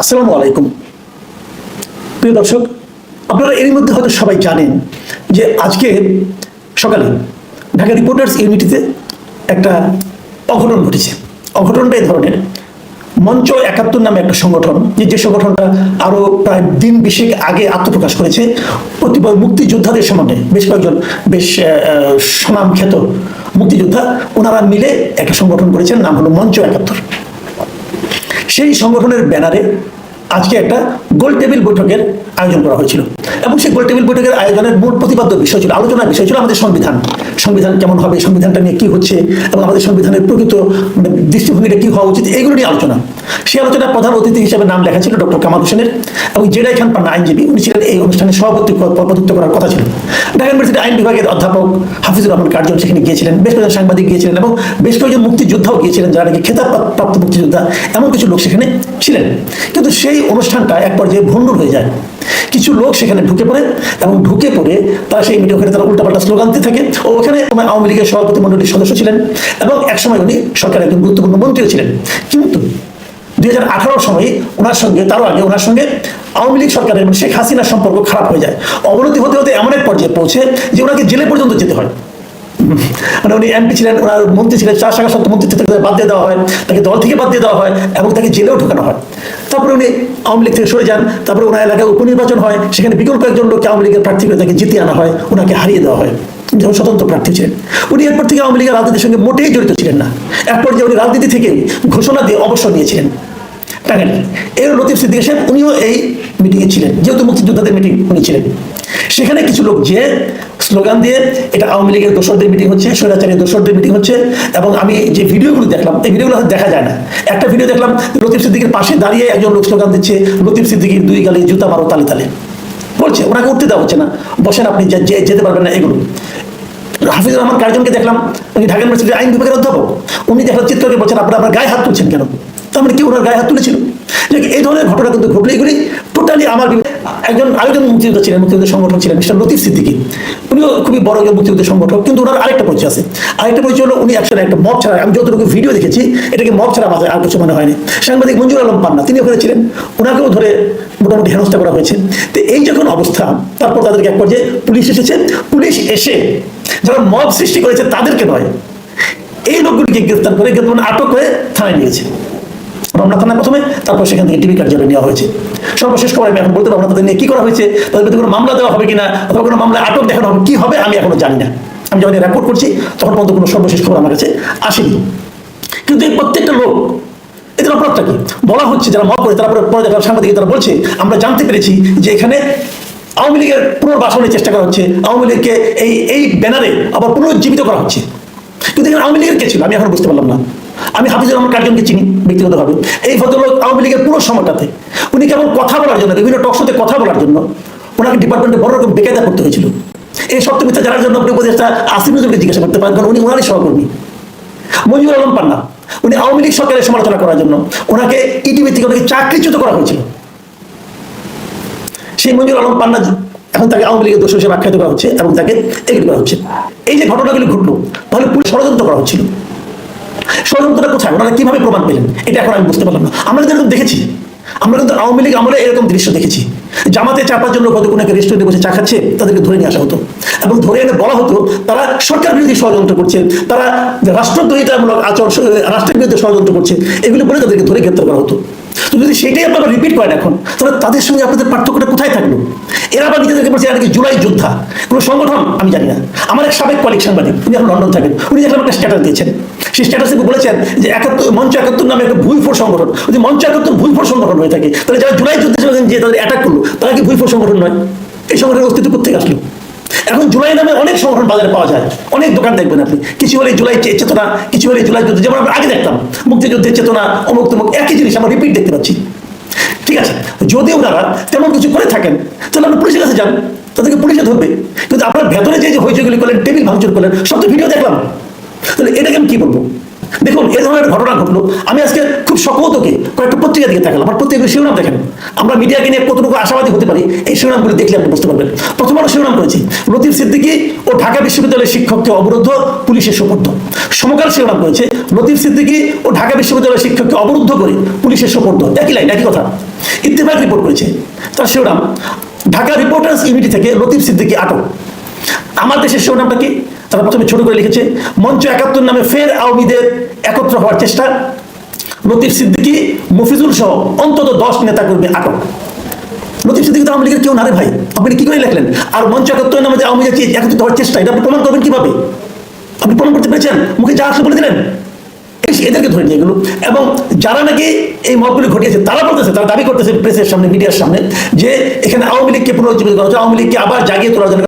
আসসালামু আলাইকুম। প্রিয় দর্শক আপনারা এরই মধ্যে হয়তো সবাই জানেন যে আজকে সকালে ঢাকা রিপোর্টার্স ইউনিটিতে একটা অঘটন ঘটেছে। অঘটনটা এই ধরনের। মঞ্চ একাত্তর নামে একটা সংগঠন যে যে সংগঠনটা আরও প্রায় দিন বিশেক আগে আত্মপ্রকাশ করেছে প্রতিবার মুক্তিযোদ্ধাদের সম্বন্ধে বেশ কয়েকজন বেশ আহ, আহ, সুনাম খ্যাত মুক্তিযোদ্ধা ওনারা মিলে একটা সংগঠন করেছেন নাম হলো মঞ্চ একাত্তর। সেই সংগঠনের ব্যানারে আজকে একটা গোল টেবিল বৈঠকের আয়োজন করা হয়েছিল। এবং সেই গোল টেবিল বৈঠকের আয়োজনের মূল প্রতিপাদ্য বিষয় ছিল, আলোচনার বিষয় ছিল আমাদের সংবিধান। সংবিধান কেমন হবে, সংবিধানটা নিয়ে কি হচ্ছে, এবং আমাদের সংবিধানের প্রকৃত দৃষ্টিভঙ্গিটা কি হওয়া উচিত এইগুলো নিয়ে আলোচনা। সেই আলোচনার প্রধান অতিথি হিসেবে নাম লেখা ছিল ডক্টর কামাল হোসেনের এবং জেডাই খান পান্না আইনজীবী, উনি ছিলেন এই অনুষ্ঠানে সভাপতি পদ- পদত্ব করার কথা ছিল। ঢাকা ইউনিভার্সিটি আইন বিভাগের অধ্যাপক হাফিজুর রহমান কার্জন সেখানে গিয়েছিলেন, বেশ কয়েকজন সাংবাদিক গিয়েছিলেন এবং বেশ কয়েকজন মুক্তিযোদ্ধাও গিয়েছিলেন যারা নাকি খেতাব প্রাপ্ত মুক্তিযোদ্ধা, এমন কিছু লোক সেখানে ছিলেন। কিন্তু সেই অনুষ্ঠানটা এক পর্যায়ে ভণ্ডুল হয়ে যায়। কিছু লোক সেখানে ঢুকে পড়ে এবং ঢুকে পড়ে তারা সেই মিটিং ওখানে তারা উল্টাপাল্টা স্লোগান দিতে থাকে। ও ওখানে আওয়ামী লীগের সভাপতি মণ্ডলীর সদস্য ছিলেন এবং একসময় উনি সরকারের একজন গুরুত্বপূর্ণ মন্ত্রীও ছিলেন। কিন্তু দুই হাজার আঠারো সময় ওনার সঙ্গে, তারও আগে ওনার সঙ্গে আওয়ামী লীগ সরকারের মানে শেখ হাসিনার সম্পর্ক খারাপ হয়ে যায়। অবনতি হতে হতে এমন এক পর্যায়ে পৌঁছে যে ওনাকে জেলে পর্যন্ত যেতে হয়। মানে উনি এমপি ছিলেন, ওনার মন্ত্রী ছিলেন, চার শাখা সত্য মন্ত্রী তাকে বাদ দিয়ে দেওয়া হয়, তাকে দল থেকে বাদ দিয়ে দেওয়া হয় এবং তাকে জেলেও ঢোকানো হয়। তারপরে উনি আওয়ামী লীগ থেকে সরে যান, তারপরে ওনার এলাকায় উপনির্বাচন হয়, সেখানে বিকল্প একজন লোককে আওয়ামী লীগের প্রার্থী করে তাকে জিতিয়ে আনা হয়, ওনাকে হারিয়ে দেওয়া হয়। যখন স্বতন্ত্র প্রার্থী ছিলেন। উনি এরপর থেকে আওয়ামী লীগের রাজনীতির সঙ্গে মোটেই জড়িত ছিলেন না। এক পর্যায়ে উনি রাজনীতি থেকে ঘোষণা দিয়ে অবসর নিয়েছিলেন। টাঙ্গাইল এর লতিফ সিদ্দিক উনিও এই মিটিংয়ে ছিলেন, যেহেতু মুক্তিযোদ্ধাদের মিটিং উনি ছিলেন। সেখানে কিছু লোক যে স্লোগান দিয়ে এটা আওয়ামী লীগের দোসরদের মিটিং হচ্ছে, স্বৈরাচারের দোসরদের মিটিং হচ্ছে এবং আমি যে ভিডিওগুলো দেখলাম, এই ভিডিওগুলো দেখা যায় না। একটা ভিডিও দেখলাম, লতিফ সিদ্দিকের পাশে দাঁড়িয়ে একজন লোক স্লোগান দিচ্ছে, লতিফ সিদ্দিকির দুই গালে জুতা মারো তালে তালে। বলছে, ওনাকে উঠতে দেওয়া হচ্ছে না। বসেন আপনি যেতে পারবেন না এগুলো হাফিজুর রহমান কার্জনকে দেখলাম, উনি ঢাকা ইউনিভার্সিটির আইন বিভাগের অধ্যাপক। উনি দেখলাম চিত্রকে বলছেন, আপনারা আপনার গায়ে হাত তুলছেন কেন? তার মানে কি ওনার গায়ে হাত তুলেছিল? এই ধরনের ঘটনা কিন্তু ঘটলে এগুলি টোটালি আমার একজন আরেকজন মুক্তিযোদ্ধা ছিলেন, মুক্তিযুদ্ধ সংগঠন ছিলেন, মিস্টার লতিফ সিদ্দিকী। উনিও খুবই বড় একজন মুক্তিযুদ্ধ সংগঠক, কিন্তু ওনার আরেকটা পরিচয় আছে। আরেকটা পরিচয় হলো উনি একসাথে একটা মব ছাড়া আমি যতটুকু ভিডিও দেখেছি, এটাকে মব ছাড়া মাঝে আর কিছু মনে হয়নি। সাংবাদিক মঞ্জুর আলম পান্না, তিনি ওখানে ছিলেন। ওনাকেও ধরে মোটামুটি হেনস্থা করা হয়েছে। তো এই যখন অবস্থা, তারপর তাদেরকে এক পর্যায়ে পুলিশ এসেছে। পুলিশ এসে যারা মব সৃষ্টি করেছে তাদেরকে নয়, এই লোকগুলিকে গ্রেফতার করে গ্রেফতার মানে আটক হয়ে থানায় নিয়েছে রমনা প্রথমে, তারপর সেখান থেকে টিভি কার্যালয়ে নেওয়া হয়েছে। সর্বশেষ খবর আমি এখন বলতে পারব না তাদের নিয়ে কি করা হয়েছে, তাদের বিরুদ্ধে কোনো মামলা দেওয়া হবে কিনা, অথবা কোনো মামলায় আটক দেখানো হবে, কি হবে আমি এখনও জানি না। আমি যখন রেকর্ড করছি, তখন পর্যন্ত কোনো সর্বশেষ খবর আমার কাছে আসেনি। কিন্তু এই প্রত্যেকটা লোক, এদের অপরাধটা কি? বলা হচ্ছে যারা মত করে, তারপরে পরে দেখা সাংবাদিক তারা বলছে, আমরা জানতে পেরেছি যে এখানে আওয়ামী লীগের পুনর্বাসনের চেষ্টা করা হচ্ছে, আওয়ামী লীগকে এই এই ব্যানারে আবার পুনরুজ্জীবিত করা হচ্ছে। কিন্তু এখানে আওয়ামী লীগের কে ছিল? আমি এখন বুঝতে পারলাম না। আমি হাফিজুর রহমান কার্জনকে চিনি, ব্যক্তিগতভাবে। এই ভদ্রলোক আওয়ামী লীগের পুরো সময়টাতে, উনি কেবল কথা বলার জন্য, বিভিন্ন টকশোতে কথা বলার জন্য ওনাকে ডিপার্টমেন্টে বড় রকম বেকায়দা করতে হয়েছিল। এই সত্য মিথ্যা জানার জন্য আপনি উপদেষ্টা আসিফ নজরুলকে জিজ্ঞাসা করতে পারেন, কারণ উনি ওনারই সহকর্মী। মঞ্জুর আলম পান্না, উনি আওয়ামী লীগ সরকারের সমালোচনা করার জন্য ওনাকে ইটিভি থেকে ওনাকে চাকরিচ্যুত করা হয়েছিল। সেই মঞ্জুর আলম পান্না এখন তাকে আওয়ামী লীগের দোষ হিসেবে আখ্যায়িত করা হচ্ছে এবং তাকে এগিয়ে করা হচ্ছে। এই যে ঘটনাগুলি ঘটলো, তাহলে পুলিশ ষড়যন্ত্র করা হচ্ছিল। ষড়যন্ত্রটা কোথায়? ওনারা কীভাবে প্রমাণ পেলেন? এটা এখন আমি বুঝতে পারলাম না। আমরা কিন্তু দেখেছি। আমরা কিন্তু আওয়ামী লীগ, আমরা এরকম দৃশ্য দেখেছি। জামাতে চাপার জন্য কত কোনো রেস্টুরেন্টে বসে চা খাচ্ছে, তাদেরকে ধরে নিয়ে আসা হতো। এবং ধরে এনে বলা হতো, তারা সরকার বিরোধী ষড়যন্ত্র করছে, তারা রাষ্ট্রদ্রোহিতামূলক আচরণ, রাষ্ট্রের বিরুদ্ধে ষড়যন্ত্র করছে, এগুলো বলে তাদেরকে ধরে গ্রেপ্তার করা হতো। তো যদি সেটাই আপনারা রিপিট করেন এখন, তাহলে তাদের সঙ্গে আপনাদের পার্থক্যটা কোথায় থাকল? এরা আবার নিজেদেরকে বলছে, এরা নাকি জুলাই যোদ্ধা। কোনো সংগঠন? আমি জানি না। আমার এক সাবেক কলিগ সাংবাদিক, উনি এখন লন্ডন থাকেন। উনি দেখলাম একটা স্ট্যাটাস দিয়েছেন। সেই স্ট্যাটাসে বলেছেন যে একাত্তর, মঞ্চ একাত্তর নামে একটা ভুইফোর সংগঠন। যদি মঞ্চ একাত্তর ভুইফোর সংগঠন হয়ে থাকে, তাহলে যারা জুলাই যুদ্ধে যে তাদের অ্যাটাক করল, তারা কি ভুইফোর সংগঠন নয়? এই সংগঠনের অস্তিত্ব কোথেকে আসলো? এখন জুলাই নামে অনেক সংগঠন বাজারে পাওয়া যায়। অনেক দোকান দেখবেন আপনি। কিছু হলে জুলাই চেতনা, কিছু হলে জুলাই যুদ্ধ। যেমন আমরা আগে দেখতাম মুক্তিযুদ্ধের চেতনা, অমুক তমুক একই জিনিস আমরা রিপিট দেখতে পাচ্ছি। ঠিক আছে? যদি ওনারা তেমন কিছু করে থাকেন, তাহলে আমরা পুলিশের কাছে যান। তাদেরকে পুলিশে ধরবে। কিন্তু আপনার ভেতরে যে যে হইচইগুলি করলেন, টেবিল ভাঙচুর করলেন, সব তো ভিডিও দেখলাম। তাহলে এটাকে আমি কি বলব? দেখুন, এ ধরনের ঘটনা ঘটলো। আমি আজকে খুব সকৌতকে কয়েকটা পত্রিকা দিকে তাকালাম আমার পত্রিকাগুলো শিরোনাম দেখেন। আমরা মিডিয়াকে নিয়ে কতটুকু আশাবাদী হতে পারি, এই শিরোনামগুলো দেখলে আপনি বুঝতে পারবেন। প্রথম আলো শিরোনাম করেছি। লতিফ সিদ্দিকী ও ঢাকা বিশ্ববিদ্যালয়ের শিক্ষককে অবরুদ্ধ, পুলিশের সোপর্দ। সমকাল শিরোনাম করেছে। লতিফ সিদ্দিকী ও ঢাকা বিশ্ববিদ্যালয়ের শিক্ষককে অবরুদ্ধ করে পুলিশের সোপর্দ। একই লাইন একই কথা। ইত্তেফাক রিপোর্ট করেছে। তার শিরোনাম, ঢাকা রিপোর্টার্স ইউনিটি থেকে লতিফ সিদ্দিকী আটক। আমার দেশের শিরোনামটা কি? তারা প্রথমে ছোট করে লিখেছে, মঞ্চ একাত্তর নামে ফের আওয়ামীদের একত্র হওয়ার চেষ্টা। লতিফ সিদ্দিকী, মফিজুল সহ অন্তত দশ নেতা কর্মী আটক। লতিফ সিদ্দিকী তো আওয়ামী লীগের কেউ না রে ভাই। আপনি কি করে লেখলেন? আর মঞ্চ একাত্তর নামে যে আওয়ামী লীগ একত্রিত হওয়ার চেষ্টা, এটা আপনি প্রমাণ করবেন কীভাবে? আপনি প্রমাণ করতে পেরেছেন? মুখে যা আসলে বলে দিলেন। এদেরকে ধরে নিয়ে গেল। এবং যারা নাকি এই মতগুলি ঘটিয়েছে, তারা বলতেছে, তারা দাবি করতেছে প্রেসের সামনে মিডিয়ার সামনে, যে এখানে আওয়ামী লীগকে পুনরুজ্জীবিত করা হচ্ছে, আওয়ামী লীগকে আবার জাগিয়ে তোলার জন্য